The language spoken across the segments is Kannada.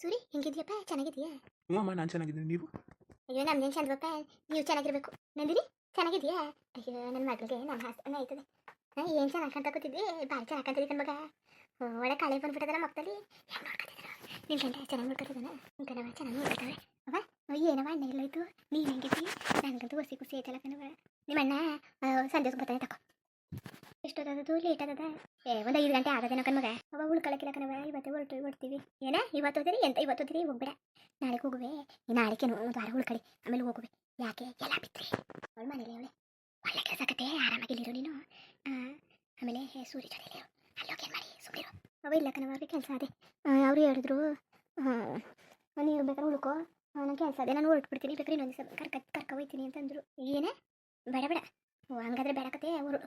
ಸೂರಿ ಹೆಂಗಿದ್ಯಪ್ಪ ಚೆನ್ನಾಗಿದ್ಯಾ? ಹ್ಞೂ ಅಮ್ಮ ನಾನು ಚೆನ್ನಾಗಿದ್ದೀನಿ. ನೀವು? ಅಯ್ಯೋ ನಮ್ದೇನು ಚಂದಪ್ಪ ನೀವು ಚೆನ್ನಾಗಿರ್ಬೇಕು. ನಂದಿನಿ ಚೆನ್ನಾಗಿದೆಯಾ? ಅಯ್ಯೋ ನನ್ನ ಮಗಳಿಗೆ ನನ್ನ ಹಾಸನ ಆಯ್ತದೆ. ಹಾಂ ಏನು ಚೆನ್ನಾಗಿ ಕಾಣ್ತಾ ಕೂತಿದ್ವಿ? ಭಾರಿ ಚೆನ್ನಾಗಿ ಕಾಣ್ತದೆ ಕಣ್ಮಗ ಒಳ್ಳೆ ಕಾಳೆ ಬಂದ್ಬಿಟ್ಟದಲ್ಲ ಮಕ್ಕದಲ್ಲಿ ಹೆಂಗೆ ನೋಡ್ಕೊತಿದ್ರು? ನಿನ್ನ ಗಂಡ ಚೆನ್ನಾಗಿ ನೋಡ್ಕೊತಿದ್ದಾನೆ ನಿನ್ನ ಕಣವ ಚೆನ್ನಾಗಿ ನೋಡ್ಕೊತಾವೆ ಅವ ಏನವ ಅಣ್ಣ ಇತ್ತು ನೀನು ಹೆಂಗಿದ್ದಿ? ನನಗಂತೂ ಹೊಸಿ ಖುಷಿ ಐತಲ್ಲ ಕಣವ ನಿಮ್ಮ ಅಣ್ಣ ಸಂಜೆ ಬರ್ತಾನೆ ತಕೋ. ಎಷ್ಟೊತ್ತದದು ಲೇಟ್ ಆದದ? ಏ, ಒಂದು ಐದು ಗಂಟೆ ಆಗದೇನೋ ಕಣ್ಮಗ ಅವ ಉಳ್ಕೊಳಕ್ಕಿಲ್ಲ ಕಣವ ಇವತ್ತೇ ಹೊರಟು ಹೊಡ್ತೀವಿ ಏನೇ, ಇವತ್ತು ಎಂತ, ಇವತ್ತು ಹೋದಿರಿ ಹೋಗ್ಬೇಡ. ನಾಳೆಗೆ ಹೋಗುವೆ. ನಾಳೆಗೆ ಒಂದು ವಾರ ಉಳ್ಕೊಳ್ಳಿ ಆಮೇಲೆ ಹೋಗುವೆ. ಯಾಕೆ? ಎಲ್ಲ ಬಿತ್ರಿ. ಅವಳ ಮನೇಲಿ ಅವಳೆ. ಒಳ್ಳೆ ಕೆಲಸ ಕತೆ ಆರಾಮಾಗಿಲ್ಲಿರು ನೀನು. ಆಮೇಲೆ ಹೇ ಜೊತೆ ಜೊತೆಲಿ ಅಲ್ಲೋಗಿ ಏನು ಮಾಡಿ? ಸುಮ್ಮನಿರು ಅವ ಇಲ್ಲ ಕಣವ ಅವ್ರಿಗೆ ಕೆಲಸ ಅದೇ. ಅವರು ಹೇಳಿದ್ರು ನೀವು ಬೇಕಾದ್ರೆ ಉಳ್ಕೋ ನನ್ನ ಕೆಲಸ ಅದೇ, ನಾನು ಹೊರಟ್ಬಿಡ್ತೀನಿ ಬೇಕಾದ್ರೆ ಇನ್ನೊಂದು ದಿವಸ ಕರ್ಕ ಕರ್ಕ ಹೋಯ್ತೀನಿ ಅಂತಂದ್ರು. ಏನೇ? ಬೇಡ ಬೇಡ. ಹಂಗಾದ್ರೆ ಬೇಡ ಕತೆ, ಅವರು.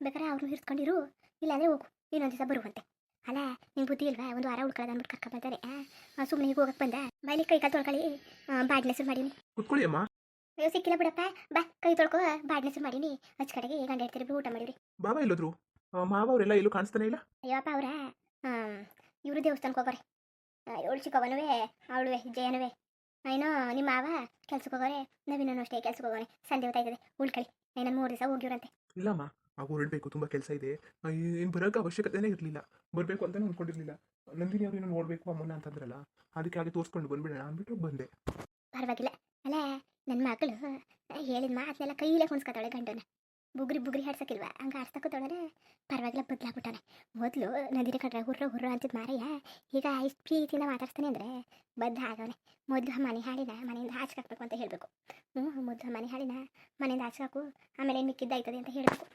ಬೇಕಾದ್ರೆ ಅವ್ರನ್ನ ಹಿಡ್ಕೊಂಡಿರು ಇಲ್ಲಾಂದ್ರೆ ಹೋಗು ಇನ್ನೊಂದು ದಿವಸ ಬರುವಂತೆ ಅಲ್ಲ ನಿಂಗೆ ಬುದ್ಧಿ ಇಲ್ವಾ? ಒಂದು ವಾರ ಉಳ್ಕೊಳ್ಳೋದು ಅಂದ್ಬಿಟ್ಟು ಕರ್ಕ ಬರ್ತಾರೆ. ಸುಮ್ಮನೆ ಈಗ ಹೋಗಕ್ಕೆ ಬಂದ? ಬೈಲಿ ಕೈ ಕಾಲು ತೊಳ್ಕೊಳ್ಳಿ. ಬಾಡ್ನ ಶುರು ಮಾಡೀನಿ. ಕುತ್ಕೊಳ್ಳಿ ಅಮ್ಮ. ಅಯ್ಯೋ ಸಿಕ್ಕಿಲ್ಲ ಬಿಡಪ್ಪ. ಬಾ ಕೈ ತೊಳ್ಕೊ ಬಾಡ್ನ ಶುರು ಮಾಡೀನಿ. ಹಚ್ಚ ಕಡೆಗೆ ಗಂಡ ಹೇಳ್ತೀರಿ ಊಟ ಮಾಡಿರಿ ಬಾಬಾ ಇಲ್ಲೋದ್ರು ಮಾವ ಅವರೆಲ್ಲ ಎಲ್ಲೂ ಕಾಣಿಸ್ತಾನೆ ಇಲ್ಲ? ಅಯ್ಯಪ್ಪ ಅವ್ರ ಇವರು ದೇವಸ್ಥಾನಕ್ಕೆ ಹೋಗೋರೆ. ಏಳು ಚಿಕ್ಕವನುವೆ ಅವಳುವೆ ಜಯನುವೆ. ಏನೋ ನಿಮ್ಮ ಮಾವ ಕೆಲ್ಸಕ್ಕೆ ಹೋಗೋರೆ. ನವೀನನು ಅಷ್ಟೇ ಕೆಲ್ಸಕ್ಕೆ ಹೋಗೋನೆ. ಸಂಜೆ ಹೊತ್ತಾಯ್ತದೆ. ಉಳ್ಕಳಿ ನಾನು ಮೂರು ದಿವಸ ಹೋಗಿವ್ರಂತೆ. ಇಲ್ಲಮ್ಮ. ಆ ಹೊರಡಬೇಕು ತುಂಬ ಕೆಲಸ ಇದೆ. ಏನು ಬರೋಕ್ಕೆ ಅವಶ್ಯಕತೆನೇ ಇರಲಿಲ್ಲ. ಬರಬೇಕು ಅಂತ ಅಂದ್ಕೊಂಡಿರಲಿಲ್ಲ ನಂದಿನಿ ಅವ್ರು ನೋಡಬೇಕು ಅಮ್ಮನ ಅಂತಂದ್ರಲ್ಲ, ಅದಕ್ಕೆ ಹಾಗೆ ತೋರಿಸ್ಕೊಂಡು ಬಂದ್ಬಿಡೋಣ ಅಂದ್ಬಿಟ್ಟು ಬಂದೆ. ಪರವಾಗಿಲ್ಲ. ಅಲ್ಲ ನನ್ನ ಮಗಳು ಹೇಳಿದ ಮಾತನ್ನೆಲ್ಲ ಕೈಲೇ ಕುಣಿಸ್ಕೊತಾಳೆ ಗಂಡನ. ಬುಗ್ರಿ ಬುಗ್ರಿ ಹಾಡ್ಸಕ್ಕಿಲ್ವಾ? ಹಂಗೆ ಹಾಡ್ಸಕ್ಕೋತಾಳೆ ಪರವಾಗಿಲ್ಲ ಬದಲಾಗ್ಬಿಟ್ಟಾನೆ. ಮೊದಲು ನದಿನ ಕಡ್ರೆ ಹುರ್ರ ಹುರ್ರ ಅಂತಿದ್ ಮಾರಯ್ಯ, ಈಗ ಇಷ್ಟು ಪ್ರೀತಿಯಿಂದ ಮಾತಾಡ್ತಾನೆ ಅಂದರೆ ಬದ್ಧ ಆಗವನೆ. ಮೊದಲು ಮನೆ ಹಾಡಿನ ಮನೆಯಿಂದ ಹಾಚ್ಕಾಕ್ಬೇಕು ಅಂತ ಹೇಳಬೇಕು. ಹ್ಞೂ ಮೊದಲು ಮನೆ ಹಾಡಿನ ಮನೆಯಿಂದ ಹಾಚ್ಕಾಕು ಆಮೇಲೆ ಮಿಕ್ಕಿದ್ದಾಯ್ತದೆ ಅಂತ ಹೇಳಬೇಕು.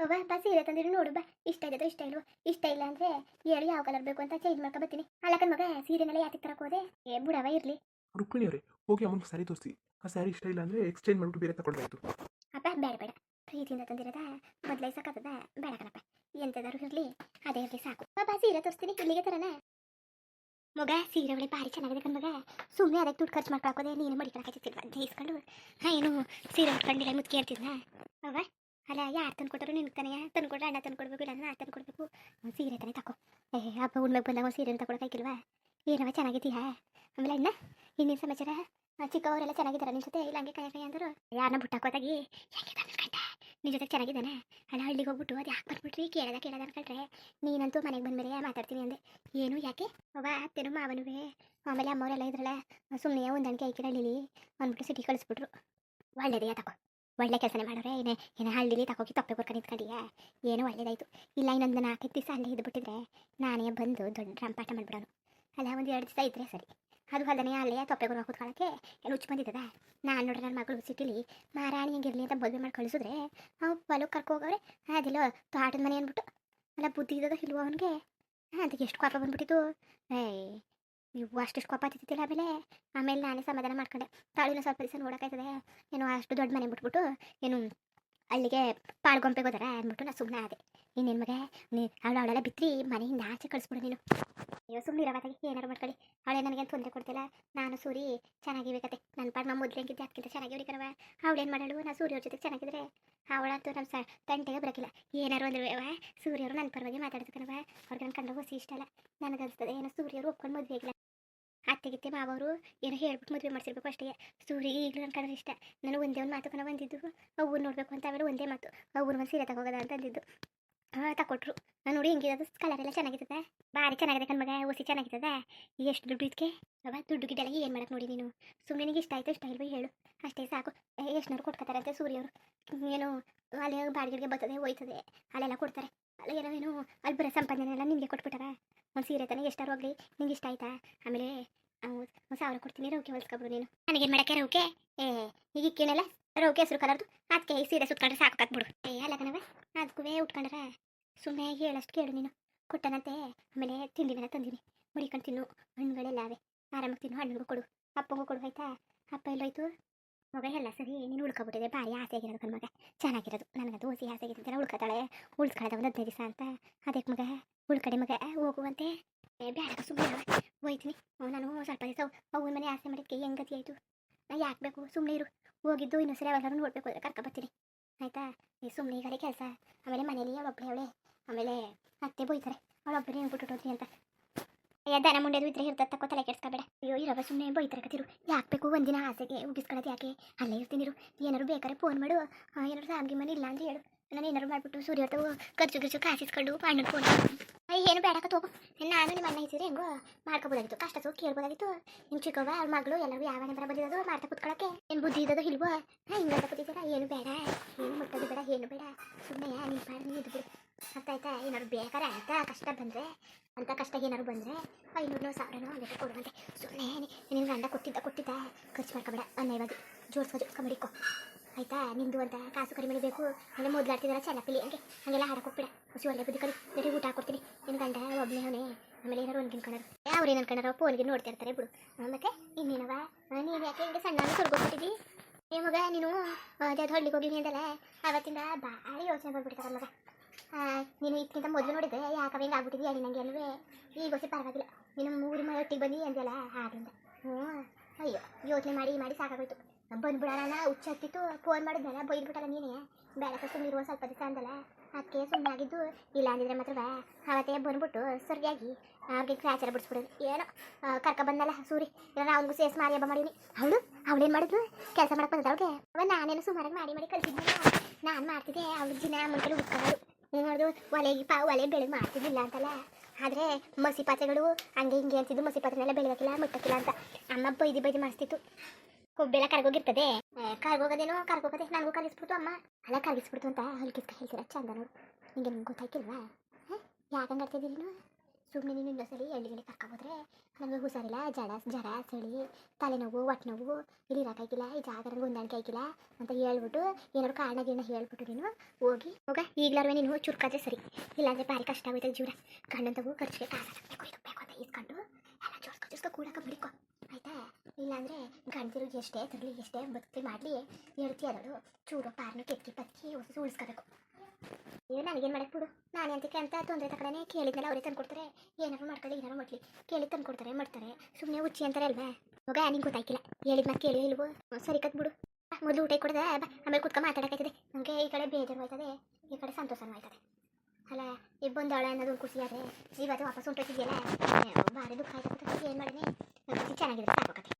ಅವ್ವ ಬಾ ಸೀರೆ ತಂದಿರು ನೋಡು ಬಾ. ಇಷ್ಟ ಇದೆ ಇಷ್ಟ ಇಲ್ವೋ? ಇಷ್ಟ ಇಲ್ಲ ಅಂದ್ರೆ ಹೇಳಿ ಯಾವ ಕಲರ್ ಬೇಕು ಅಂತ ಚೇಂಜ್ ಮಾಡ್ಕೊ ಬರ್ತೀನಿ. ಅಲ್ಲಕನ್ ಮಗ ಸೀರೆನೆಲ್ಲ ಯಾತಿಗೆ ತರಕ್ಕೆ ಹೋದೆ? ಏ ಬುಡವ ಇರಲಿ. ರುಕ್ಮಿಣಿ ಅವರೇ ಹೋಗಿ ಅಮ್ಮನಿಗೆ ಸ್ಯಾರಿ ತೋರಿಸಿ. ಆ ಸ್ಯಾರಿ ಇಷ್ಟ ಇಲ್ಲ ಅಂದ್ರೆ ಎಕ್ಸ್ಚೇಂಜ್ ಮಾಡ್ಬಿಟ್ಟು ಬೇರೆ ತಗೊಂಡಾಯ್ತು ಅಪ್ಪ ಬೇಡ ಬೇಡ. ಪ್ರೀತಿಯಿಂದ ತಂದಿರದ ಮೊದಲೇ ಸಾಕತ್ತದ ಬೇಡ ಕಣಪ್ಪ. ಎಂತದಾರು ಇರಲಿ. ಅದೇ ಇರ್ಲಿ ಸಾಕು. ಪಾಪ ಸೀರೆ ತೋರಿಸ್ತೀನಿ. ಇಲ್ಲಿಗೆ ತರನ ಮಗ ಸೀರೆ ಒಳ್ಳೆ ಭಾರಿ ಚೆನ್ನಾಗಿದೆ ಕಣ್ಮಗ ಸುಮ್ಮನೆ ಅದಕ್ಕೆ ದುಡ್ಡು ಖರ್ಚು ಮಾಡ್ಕೊಳಕೋದೆ ನೀನು ಮಡಿಕೊಳಕಾಯ್ತಿಲ್ವ ಜಯಿಸ್ಕೊಂಡು ಹಾಂ ಏನು ಸೀರೆ ಉಟ್ಕೊಂಡಿಲ್ಲ ಮುತ್ಕಿ ಅವ ಅಲ್ಲ, ಯಾರು ತಂದು ಕೊಟ್ಟರು ನಿನ್ಗೆ ತಾನೇ? ತಂದು ಕೊಡ್ರೆ ಅಣ್ಣ ತಂದು ಕೊಡ್ಬೇಕು ಇಲ್ಲ ನಾ ತಂದು ಕೊಡ್ಬೇಕು ಸೀರೆ ತಾನೆ ತಕೋ. ಏ, ಹಬ್ಬ ಉಣ್ಮೆಗೆ ಬಂದಾಗ ಸೀರೆ ತಗೊಳಕಾಗಿಲ್ವಾ ಏನವ, ಚೆನ್ನಾಗಿದ್ದೀಯಾ? ಆಮೇಲೆ ಅಣ್ಣ ಇನ್ನೇನು ಸಮಾಚಾರ? ಚಿಕ್ಕವರೆಲ್ಲ ಚೆನ್ನಾಗಿದ್ದಾರೆ ನಿನ್ನ ಜೊತೆ? ಇಲ್ಲ, ಹಂಗೆ ಕೈ ಕೈ ಅಂದರು. ಯಾರನ್ನ ಬುಟ್ಟಾಕೋದಾಗಿ ಹೆಂಗೆ ಅನ್ಕೊಂಡ ನಿನ್ನ ಜೊತೆ ಚೆನ್ನಾಗಿದ್ದಾನೆ? ಅಲ್ಲ ಹಳ್ಳಿಗೆ ಹೋಗ್ಬಿಟ್ಟು ಅದು ಯಾಕೆ ಬಂದ್ಬಿಟ್ರಿ? ಕೇಳದ ಕೇಳದ ಅನ್ಕೊಂಡ್ರೆ. ನೀನಂತೂ ಮನೆಗೆ ಬಂದ್ಮೇಲೆ ಮಾತಾಡ್ತೀನಿ ಅಂದೆ. ಏನು, ಯಾಕೆ? ಅವ್ವ, ಅತ್ತೆನು ಮಾವನುವೆ. ಆಮೇಲೆ ಅಮ್ಮವರೆಲ್ಲ ಇದ್ರಲ್ಲ ಸುಮ್ಮನೆ ಹೊಂದಾಣಿಕೆ ಐಕಿರ ಹಳ್ಳಿಲಿ ಅಂದ್ಬಿಟ್ಟು ಸಿಟಿ ಕಳಿಸ್ಬಿಟ್ರು. ಒಳ್ಳೇದೇ ತಗೋ ಒಳ್ಳೆ ಕೆಲಸನೇ ಮಾಡೋರೆ ಏನೇ ಏನೇ ಹಳ್ಳಿಲಿ ತಗೋಗಿ ತೊಪ್ಪೆ ಬರ್ಕೊಂಡು ನಿಂತ್ಕೊಂಡಿಯಾ ಏನೋ ಒಳ್ಳೇದಾಯ್ತು. ಇಲ್ಲ ಇನ್ನೊಂದು ನಾಲ್ಕೈದು ದಿವಸ ಅಲ್ಲೇ ಇದ್ಬಿಟ್ಟಿದ್ರೆ ನಾನೇ ಬಂದು ದೊಡ್ಡ ರಂಪಾಟ ಮಾಡಿಬಿಡೋನು. ಅಲ್ಲ, ಒಂದು ಎರಡು ದಿವಸ ಇದ್ರೆ ಸರಿ. ಅದು ಅಲ್ಲದೆ ಅಲ್ಲೇ ತೊಪ್ಪೆ ಕೊರ ಕೂತ್ಕೊಳ್ಳೋಕ್ಕೆ ಏನು ಹುಚ್ಚು ಬಂದಿದ್ದದ. ನಾನು ನೋಡ್ರಿ ನನ್ನ ಮಗಳು ಸಿಟಿಲಿ ಮಹಾರಾಣಿ ಹೆಂಗಿರಲಿ ಅಂತ ಮದುವೆ ಮಾಡಿ ಕಳಿಸಿದ್ರೆ ಅವ್ ಹೊಲಕ್ಕೆ ಕರ್ಕೊ ಹೋಗವ್ರೆ, ಅದಿಲ್ಲೋ ತೋಟದ ಮನೆ ಅಂದ್ಬಿಟ್ಟು. ಅಲ್ಲ, ಬುದ್ಧಿ ಇದ್ದದ ಇಲ್ವೋ ಅವನಿಗೆ? ಅದಕ್ಕೆ ಎಷ್ಟು ಕೋಪ ಬಂದ್ಬಿಟ್ಟಿತ್ತು. ಏಯ್ ನೀವು ಅಷ್ಟು ಕೋಪ ಹತ್ತಿತ್ತಿಲ್ಲ ಆಮೇಲೆ ಆಮೇಲೆ ನಾನೇ ಸಮಾಧಾನ ಮಾಡ್ಕೊಂಡೆ. ತಾಳಿನ ಸ್ವಲ್ಪ ದಿವಸ ನೋಡೋಕ್ಕಾಯ್ತದೆ ಏನೋ ಅಷ್ಟು ದೊಡ್ಡ ಮನೆ ಬಿಟ್ಬಿಟ್ಟು, ಏನು ಅಲ್ಲಿಗೆ ಪಾಳ್ಗೊಂಪೆಗೆ ಹೋದಾರ ಅಂದ್ಬಿಟ್ಟು ನಾನು ಸುಮ್ಮನೆ ಆದೆ. ಇನ್ನೇನು ಮಗ? ನೀ ಅವಳು ಅವಳೆಲ್ಲ ಬಿತ್ತಿ ಮನೆಯಿಂದ ಆಚೆ ಕಳಿಸ್ಬಿಡು ನೀನು. ಅಯ್ಯೋ ಸುಮ್ಮನೆ ಇರೋವಾತಾಗಿ ಏನಾರು ಮಾಡ್ಕೊಳ್ಳಿ. ಅವಳೇ ನನಗೆ ತೊಂದರೆ ಕೊಡ್ತಿಲ್ಲ. ನಾನು ಸೂರಿ ಚೆನ್ನಾಗಿರ್ಬೇಕತ್ತೆ ನನ್ನ ಪಾಡ್ ನಮ್ಮ ಮೊದಲು ಹೆಂಗಿದ್ದೆ ಅದಕ್ಕಿಂತ ಚೆನ್ನಾಗಿ ಹೊಡಿಕರವ ಅವಳೇನು ಮಾಡಳು ಸೂರ್ಯ ಸೂರ್ಯವ್ರ ಜೊತೆ ಚೆನ್ನಾಗಿದ್ರೆ. ಅವಳಂತೂ ನಮ್ಮ ಸ ತಂಟೆಗೆ ಬರೋಕ್ಕಿಲ್ಲ ಏನಾರು ಅಂದ್ರೆ ಸೂರ್ಯವರು ನನ್ನ ಪರವಾಗಿ ಮಾತಾಡ್ತಕ್ಕನವ ಅವ್ರಿಗೆ ನನ್ನ ಕಂಡ ಹೊಸಿ ಇಷ್ಟ ಅಲ್ಲ. ನನಗನ್ಸ್ತದೆ, ಏನೋ ಸೂರ್ಯರು ಒಪ್ಕೊಂಡು ಮದುವೆ ಆಗಿಲ್ಲ. ಅತ್ತೆಗಿತ್ತೆ ಮಾವರು ಏನೋ ಹೇಳ್ಬಿಟ್ಟು ಮದುವೆ ಮಾಡಿಸಿರ್ಬೇಕು ಅಷ್ಟೇ. ಸೂರಿ ಈಗಲೂ ನನ್ನ ಕಡೆ ಇಷ್ಟ. ನಾನು ಒಂದೇ ಒಂದು ಮಾತು ಕಣ ಬಂದಿದ್ದು. ಅವ್ರು ನೋಡಬೇಕು ಅಂತ ಆಮೇಲೆ ಒಂದೇ ಮಾತು. ಅವ್ರು ಒಂದು ಸೀರೆ ತಗೋಗದ ಅಂತ ಅಂದಿದ್ದು. ತಗೊಟ್ರು ನಾನು ನೋಡಿ ಹೆಂಗಿದೆ ಕಲರ್ ಎಲ್ಲ ಚೆನ್ನಾಗಿರ್ತದೆ. ಭಾರಿ ಚೆನ್ನಾಗಿದೆ ಕಣ್ಮಗ ಓಸಿ ಚೆನ್ನಾಗಿರ್ತದೆ. ಎಷ್ಟು ದುಡ್ಡು ಇದಕ್ಕೆ ಅವ ದುಡ್ಡು ಗಿಡ್ಡೆಲ್ಲ ಏನು ಮಾಡಕ್ಕೆ ನೋಡಿ ನೀನು? ಸುಮ್ಮನೆ ನಿನಗೆ ಇಷ್ಟ ಆಯಿತು ಇಷ್ಟ ಇಲ್ವೋ ಹೇಳು. ಅಷ್ಟೇ ಸಾಕು. ಎಷ್ಟುನವ್ರು ಕೊಟ್ಕೋತಾರಂತೆ ಸೂರ್ಯವರು ಏನು, ಅಲ್ಲಿ ಬಾಡಿಗೆಗೆ ಬರ್ತದೆ, ಹೋಯ್ತದೆ. ಅಲ್ಲೆಲ್ಲ ಕೊಡ್ತಾರೆ. ಅಲ್ಲಿ ಏನೋ, ಏನು ಅಲ್ಲಿ ಬರೋ ಸಂಪಾದನೆ ಎಲ್ಲ ನಿಮಗೆ ಕೊಟ್ಬಿಟ್ಟಾರ? ಒಂದು ಸೀರೆ ತಾನೆ ಎಷ್ಟಾರು ಹೋಗ್ಲಿ ನಿಂಗೆ ಇಷ್ಟ ಆಯ್ತಾ? ಆಮೇಲೆ ಒಂದು ಸಾವಿರ ಕೊಡ್ತೀನಿ, ರೌಕೆ ಹೊಲ್ಸ್ಕೊಬ್ರು ನೀನು. ನನಗೇನು ಮಾಡಕ್ಕೆ ರೌಕೆ? ಏ, ಈಗ ಕೇಳಲ್ಲ, ರೌಕೆ ಹೆಸರು ಕಲರ್ದು ಅದಕ್ಕೆ ಸೀರೆ ಸುತ್ಕೊಂಡ್ರೆ ಸಾಕು ಕತ್ಬಿಡು ಏ, ಅಲ್ಲ ಕಣವ ಅದಕ್ಕೂ ಉಟ್ಕೊಂಡ್ರೆ ಸುಮ್ಮನೆ ಹೇಳಷ್ಟು ಕೇಳು ನೀನು. ಕೊಟ್ಟನಂತೆ, ಆಮೇಲೆ ತಿಂಡಿನೆಲ್ಲ ತಂದಿನಿ. ಮುಡಿಕೊಂಡು ತಿನ್ನು, ಹಣ್ಣುಗಳೆಲ್ಲ ಅವೆ. ಆರಾಮಾಗಿ ತಿನ್ನು ಹಣ್ಣುಗಳು ಕೊಡು, ಅಪ್ಪಂಗೂ ಕೊಡು, ಆಯ್ತಾ? ಅಪ್ಪ ಎಲ್ಲೋಯ್ತು? ಮಗ ಎಲ್ಲ ಸರಿ, ನೀನು ಉಳ್ಕೊಬಿಟ್ಟಿದೆ, ಭಾರಿ ಆಸೆ ಆಗಿರೋದು ಕಣ್ ಮಗ. ಚೆನ್ನಾಗಿರೋದು ನನಗದು ಓಸಿ ಆಸೆ ಆಗಿರ್ತಾರೆ ಉಳ್ಕೊತಾಳೆ ಉಳ್ಸ್ಕೊಳ್ಳೋದು ಒಂದು ಅಂತ. ಅದಕ್ಕೆ ಮಗ, ಉಳ್ಕಡೆ ಮಗ, ಹೋಗುವಂತೆ. ಬೇಡ ಸುಮ್ಮನೆ ಹೋಯ್ತೀನಿ. ನಾನು ಸ್ವಲ್ಪ ದಿವಸ ಅವ್ನ ಮನೆ ಆಸೆ ಮಾಡಿದ್ಕೆ ಹೆಂಗತಿ ಆಯಿತು? ನಾ ಯಾಕೆ ಬೇಕು? ಸುಮ್ಮನೆ ಇರು. ಹೋಗಿದ್ದು ಇನ್ನೊಂದ್ಸರಿ ಯಾವಾಗಾದ್ರೂ ನೋಡಬೇಕು ಅಂದರೆ ಕರ್ಕೊಬರ್ತೀನಿ ಆಯಿತಾ? ಈ ಸುಮ್ಮನೆ ಈಗಲೇ ಕೆಲಸ. ಆಮೇಲೆ ಮನೇಲಿ ಅವಳೊಬ್ಬಳೆ ಅವಳೆ. ಆಮೇಲೆ ಅತ್ತೆ ಬೈತಾರೆ. ಅವಳೊಬ್ಬರೇ ಬಿಟ್ಟು ಹೋದ್ರಿ ಅಂತ. ದನ ಮುಂಡೆದು ಇದ್ರೆ ಇರ್ತದೆ ತಕೋ ತಲೆ ಕೆಡ್ಸ್ಕೊಬೇಡ. ಅಯ್ಯೋ ಇರವ ಸುಮ್ಮನೆ ಬೈತಾರೆ ಕತಿರು ಯಾಕೆ ಬೇಕು ಒಂದಿನ ಆಸೆಗೆ, ಉಗಿಸ್ಕೊಳ್ಳೋದು ಯಾಕೆ? ಅಲ್ಲೇ ಇರ್ತೀನಿ ಇರು. ಏನಾರು ಬೇಕಾದ್ರೆ ಫೋನ್ ಮಾಡು. ಏನಾರು ಸಾಮ್ಗಿ ಮನೆ ಇಲ್ಲ ಅಂತ ಹೇಳು. ನಾನು ಏನಾರು ಮಾಡ್ಬಿಟ್ಟು ಸೂರ್ಯ ತಗೋ ಖರ್ಚು ಗಿರ್ಚು ಕಾಸಿಸ್ಕೊಂಡು ಅಣ್ಣನ ಫೋನ್ ಅಯ್ಯ, ಏನು ಬೇಡಕ ತಗೋ ನಾನು ನಿಮ್ಮ ಅಣ್ಣ ಇದ್ದಿದ್ರೆ ಹೆಂಗೋ ಮಾಡ್ಕೋಬೋದಾಗಿತ್ತು. ಕಷ್ಟ ಸು ಕೇಳ್ಬೋದಾಗಿತ್ತು. ನಿಮ್ಮ ಚಿಕ್ಕವ್ವ, ಅವ್ರ ಮಗಳು ಎಲ್ಲರೂ ಯಾವ ಬರ ಬಂದಿರೋದು ಮಾಡ್ತಾ ಕುತ್ಕೊಳಕ್ಕೆ. ಏನು ಬುದ್ಧಿ ಇದ್ದದೋ ಇಲ್ವೋ? ಹಾಂ ಹಿಂಗಂತ ಕೂತಿದ್ದೀರ ಏನು ಬೇಡ. ಏನು ಮುಟ್ಟೋದು ಬೇಡ, ಏನು ಬೇಡ. ಸುಮ್ಮನೆ ನಿಮ್ಮ ಪಾಡ ನೀವು ಇದ್ದು ಬಿಡು ಅರ್ಥ ಆಯ್ತಾ? ಏನಾದ್ರು ಬೇಕಾರೆ ಅಂತ ಕಷ್ಟ ಬಂದರೆ, ಅಂತ ಕಷ್ಟ ಏನಾದ್ರು ಬಂದರೆ ಐನೂರು ಸಾವಿರನೋ ಬೇಕು ಕೊಡುವಂತೆ. ಸುಮ್ಮನೆ ನಿನ್ನ ಗಂಡ ಕೊಟ್ಟಿದ್ದ ಕೊಟ್ಟಿದ್ದ. ಖರ್ಚು ಮಾಡ್ಕೊಬೇಡ. ಅನ್ಯಾಯವಾಗಿ ಜೋಡಿಸ್ಕೊ ಜೋಡಿಸ್ಕೊ ಮಡಿಕೊ. ಆಯ್ತಾ? ನಿಂದು ಅಂತ ಕಾಸು ಕಡಿಮೆ ಬೇಕು. ಹಂಗೆ ಮೊದಲಾಡ್ತಿದಾರ ಪಿಲಿ ಹಂಗೆ, ಹಂಗೆಲ್ಲ ಹಾಡಕ್ಕೆ ಹೋಗ್ಬಿಡ. ಹಸಿ ಒಳ್ಳೆ ಬುದ್ಧಿ ಕಡಿ ಬೇರೆ ಊಟ ಹಾಕೊಡ್ತೀನಿ. ನಿನ್ನ ಗಂಡ ಒಬ್ಬನೇ ಅವನೇ. ಆಮೇಲೆ ಏನಾರು ಒಂದು ತಿನ್ಕೊಳ್ಳೋರು ಯಾವ್ರು ಏನು ಅನ್ಕೊಂಡಾರ ಫೋನ್ಗೆ ನೋಡ್ತಾ ಇರ್ತಾರೆ ಬಿಡು. ಮತ್ತೆ ಇನ್ನೇನವ ನೀನು ಯಾಕೆ ಹಿಂಗೆ ಸಣ್ಣ ಸುರ್ಗೋಗ್ಬಿಟ್ಟಿದ್ದಿ? ಏ, ಮಗ, ನೀನು ಅದೇ ಹಳ್ಳಿಗೆ ಹೋಗಿ ಅಂದಲ್ಲ ಅವತ್ತಿಂದ ಭಾರಿ ಯೋಚನೆ ಬಂದ್ಬಿಟ್ಟಿದ್ದಾರೆ ಮಗ. ನೀನು ಇದಕ್ಕಿಂತ ಮೊದಲು ನೋಡಿದ್ರೆ ಯಾಕವ ಹಿಂಗೆ ಆಗ್ಬಿಟ್ಟಿದ್ವಿ ಅಲ್ಲಿ ನನಗೆ ಅಲ್ವೇ? ಈಗ ಹೊಸ ಪರವಾಗಿಲ್ಲ. ನೀನು ಮೂರು ಮನೆ ಒಟ್ಟಿಗೆ ಬಂದು ಅಂದಲ್ಲ ಹಾಡಿಂದ ಹ್ಞೂ ಅಯ್ಯೋ, ಯೋಚನೆ ಮಾಡಿ ಮಾಡಿ ಸಾಕಾಗೋಯ್ತು. ಬಂದ್ಬಿಡೋಣ ಹುಚ್ಚ ಹತ್ತಿತ್ತು ಫೋನ್ ಮಾಡಿದ್ನಲ್ಲ, ಬೈದ್ಬಿಟ್ಟಲ್ಲ ನೀನೇ. ಬೆಳಕ ಸುಮ್ಮನಿರುವ ಸ್ವಲ್ಪ ದಿವಸ ಅಂದಲ್ಲ. ಅದಕ್ಕೆ ಸುಮ್ಮನೆ ಆಗಿದ್ದು, ಇಲ್ಲ ಅಂದಿದ್ರೆ ಮಾತ್ರ ಅವತ್ತೇ ಬಂದ್ಬಿಟ್ಟು ಸರಿಯಾಗಿ ಅವ್ರಿಗೆ ಕ್ರಾಚಾರ ಬಿಡಿಸ್ಬಿಡೋದು ಏನೋ ಕರ್ಕ ಬಂದಲ್ಲ, ಸೂರಿ. ಇಲ್ಲ ಅವನಿಗೂ ಸೇಸ್ ಮಾರಿ ಹಬ್ಬ ಮಾಡೀನಿ. ಅವಳು? ಅವಳೇನು ಮಾಡಿದ್ಲು? ಕೆಲಸ ಮಾಡಕ್ಕೆ ಬಂದ ಅವಳಿಗೆ? ಅವ ನಾನೇನು ಸುಮಾರಾಗಿ ಮಾಡಿ ಮಾಡಿ ಕಲ್ತಿದ್ದೆ ನಾನು ಮಾಡ್ತಿದ್ದೆ, ಅವಳು ದಿನ ಮುಂಚೆ ಏನು ಮಾಡೋದು ಒಲೆಗೆ ಪಾ ಒಲೆ ಬೆಳೆ ಮಾಡ್ತಿದ್ದಿಲ್ಲ ಅಂತಲ್ಲ. ಆದರೆ ಮಸಿ ಪಾತ್ರೆಗಳು ಹಂಗೆ ಹಿಂಗೆ ಅಂತಿದ್ದು, ಮಸಿ ಪಾತ್ರೆನೆಲ್ಲ ಬೆಳಗಕ್ಕಿಲ್ಲ, ಮುಟ್ಟಕ್ಕಿಲ್ಲ ಅಂತ. ಅಮ್ಮ ಬೈದಿ ಬೈದಿ ಮಾಡಿಸ್ತಿತ್ತು. ಕೊಬ್ಬೆಲ್ಲ ಕರ್ಗೋಗಿರ್ತದೆ ಕರ್ಗೋಗೋದೇನೋ ಕರ್ಗೋಗದೆ ನನಗೂ ಕಲಿಸ್ಬಿಡ್ತು ಅಮ್ಮ. ಅಲ್ಲ ಕಲಿಸ್ಬಿಡ್ತು ಅಂತ ಹಲ್ಕಿಸ್ಕ ಹೇಳ್ತೀರ ಚಂದ ನೋಡು. ನಿಂಗೆ ನಿಮ್ಗೆ ಗೊತ್ತಾಯ್ತಿಲ್ವಾ? ಯಾಕಂಗೆ ಆಡ್ತಿದ್ದೀನಿ ನೀನು? ಸುಮ್ಮನೆ ನೀನು ಇನ್ನೊಂದ್ಸಲಿ ಹಳ್ಳಿಗಳಿಗೆ ಕರ್ಕೊಬೋದ್ರೆ ನನಗೆ ಹುಷಾರಿಲ್ಲ. ಜಡ, ಜರ ಚಳಿ ತಲೆನೋವು ಹೊಟ್ಟೆ ನೋವು ಇಲ್ಲಿ ಇರೋಕ್ಕಾಗಿಲ್ಲ ಈ ಜಾಗ ನನಗೆ ಹೊಂದಾಣಿಕೆ ಆಗಿಲ್ಲ ಅಂತ ಹೇಳ್ಬಿಟ್ಟು ಏನಾದ್ರು ಕಾರಣ ಗಿಣ್ಣ ಹೇಳ್ಬಿಟ್ಟು ನೀನು ಹೋಗಿ ಹೋಗ. ಈಗಲಾರ್ವೆ ನೀನು ಚುರುಕಾದ್ರೆ ಸರಿ. ಇಲ್ಲಾಂದ್ರೆ ಭಾರಿ ಕಷ್ಟ ಆಗೋಯ್ತದೆ ಜೀವನ. ಗಂಡಂತವು ಖರ್ಚಿಗೆ ಇದು ಬೇಕು ಅಂತ ಇಸ್ಕೊಂಡು ಎಲ್ಲ ಜೋಡ್ಸ್ಕೊ ಜೋಡ್ಸ್ಕೊ ಕೂಡಕ ಆಯ್ತಾ ಇಲ್ಲಾಂದ್ರೆ ಗಂಡದಿರು ಎಷ್ಟೇ ತರಲಿ ಎಷ್ಟೇ ಬದುಕಿ ಮಾಡಲಿ ಹೇಳ್ತಿ ಅದಳು ಚೂರು ಪಾರ್ನು ಕೆತ್ತಿ ಪತ್ಕಿ ಹೊಸ ಉಳಿಸ್ಕೋಬೇಕು. ಏನು ನನಗೇನು ಮಾಡಕ್ಕೆ ಬಿಡು. ನಾನು ಅಂತಕ್ಕೆ ಅಂತ ತೊಂದರೆ ತಕಡನೆ ಕೇಳಿದ್ಮೇಲೆ ಅವರೇ ತಂದ್ಕೊಡ್ತಾರೆ. ಏನಾರು ಮಾಡ್ಕೊಳ್ಳಿ ಏನಾರು ಮಾಡ್ಲಿ. ಕೇಳಿ ತಂದ್ಕೊಡ್ತಾರೆ, ಮಾಡ್ತಾರೆ. ಸುಮ್ಮನೆ ಉಚ್ಚಿ ಅಂತಾರೆ ಅಲ್ವಾ? ಮಗ ನಿಂಗೆ ಗೊತ್ತಾಯ್ಕಿಲ್ಲ. ಹೇಳಿದ ಮತ್ತೆ ಕೇಳಿ ಇಲ್ವೋ? ಸರಿ, ಕತ್ ಬಿಡು. ಮೊದಲು ಊಟ ಕೊಡದ, ಬಾ. ಆಮೇಲೆ ಕುತ್ಕೊಂಡು ಮಾತಾಡೋಕ್ಕಾಯ್ತದೆ. ನನಗೆ ಈ ಕಡೆ ಬೇಜಾರು ಆಯ್ತದೆ, ಈ ಕಡೆ ಸಂತೋಷನೂ ಆಯ್ತದೆ. ಅಲ್ಲ ಈಗ ಬಂದವಳ ಅನ್ನೋದು ಒಂದು ಖುಷಿ ಆದರೆ ಇವತ್ತು ವಾಪಸ್ ಹೊಂಟೋಗಿದೆಯಲ್ಲ ಭಾರಿ ದುಃಖ ಆಯ್ತು ಏನು ಮಾಡಿದೆ ಚೆನ್ನಾಗಿದೆ ಸಾಕು ಸಾಕೋಕತ್ತೆ